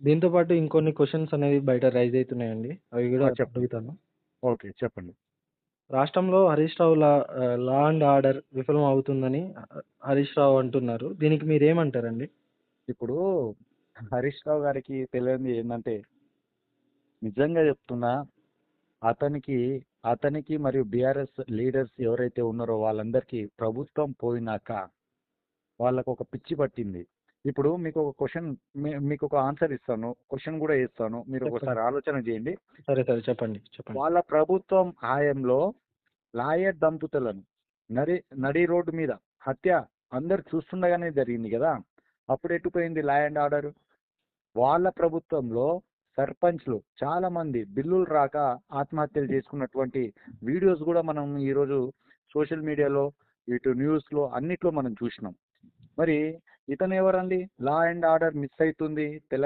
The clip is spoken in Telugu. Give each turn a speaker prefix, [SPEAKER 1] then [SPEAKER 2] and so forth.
[SPEAKER 1] దీంతో పాటు ఇంకొన్ని క్వెషన్స్ అనేవి బయట రైజ్ అయితున్నాయండి. అవి
[SPEAKER 2] ఆ! చెప్పండి.
[SPEAKER 1] అడుగుతాను.
[SPEAKER 2] ఓకే. చెప్పండి.
[SPEAKER 1] రాష్ట్రంలో Harish Rao law law and order విఫలం అవుతుందని హరీష్ రావు అంటున్నారు. దీనికి మీరేమంటారండి?
[SPEAKER 2] ఇప్పుడు హరీష్ రావు గారికి తెలియనిది ఏందంటే నిజంగా చెప్తున్నా అతనికి అతనికి మరియు బీఆర్ఎస్ లీడర్స్ ఎవరైతే ఉన్నారో వాళ్ళందరికీ ప్రభుత్వం పోయినాక వాళ్ళకు ఒక పిచ్చి పట్టింది. ఇప్పుడు మీకు ఒక మీ మీకు ఒక ఆన్సర్ ఇస్తాను. క్వెషన్ కూడా ఇస్తాను. మీరు. ఒకసారి ఆలోచన చేయండి.
[SPEAKER 1] సరే, సరే. చెప్పండి. చెప్పండి.
[SPEAKER 2] వాళ్ళ ప్రభుత్వం హయాంలో లాయర్ దంపతులను నడి నడి రోడ్డు మీద హత్య అందరు చూస్తుండగానే జరిగింది కదా! అప్పుడు ఎటుపోయింది లా అండ్ ఆర్డర్? వాళ్ళ ప్రభుత్వంలో సర్పంచ్‌లు చాలా మంది బిల్లులు రాక ఆత్మహత్యలు చేసుకున్నటువంటి వీడియోస్ కూడా మనం ఈరోజు సోషల్ మీడియాలో, ఇటు న్యూస్‌లో అన్నిట్లో మనం చూసినాం. మరి ఇతను ఎవరండి? లా అండ్ ఆర్డర్ మిస్ అవుతుంది తెల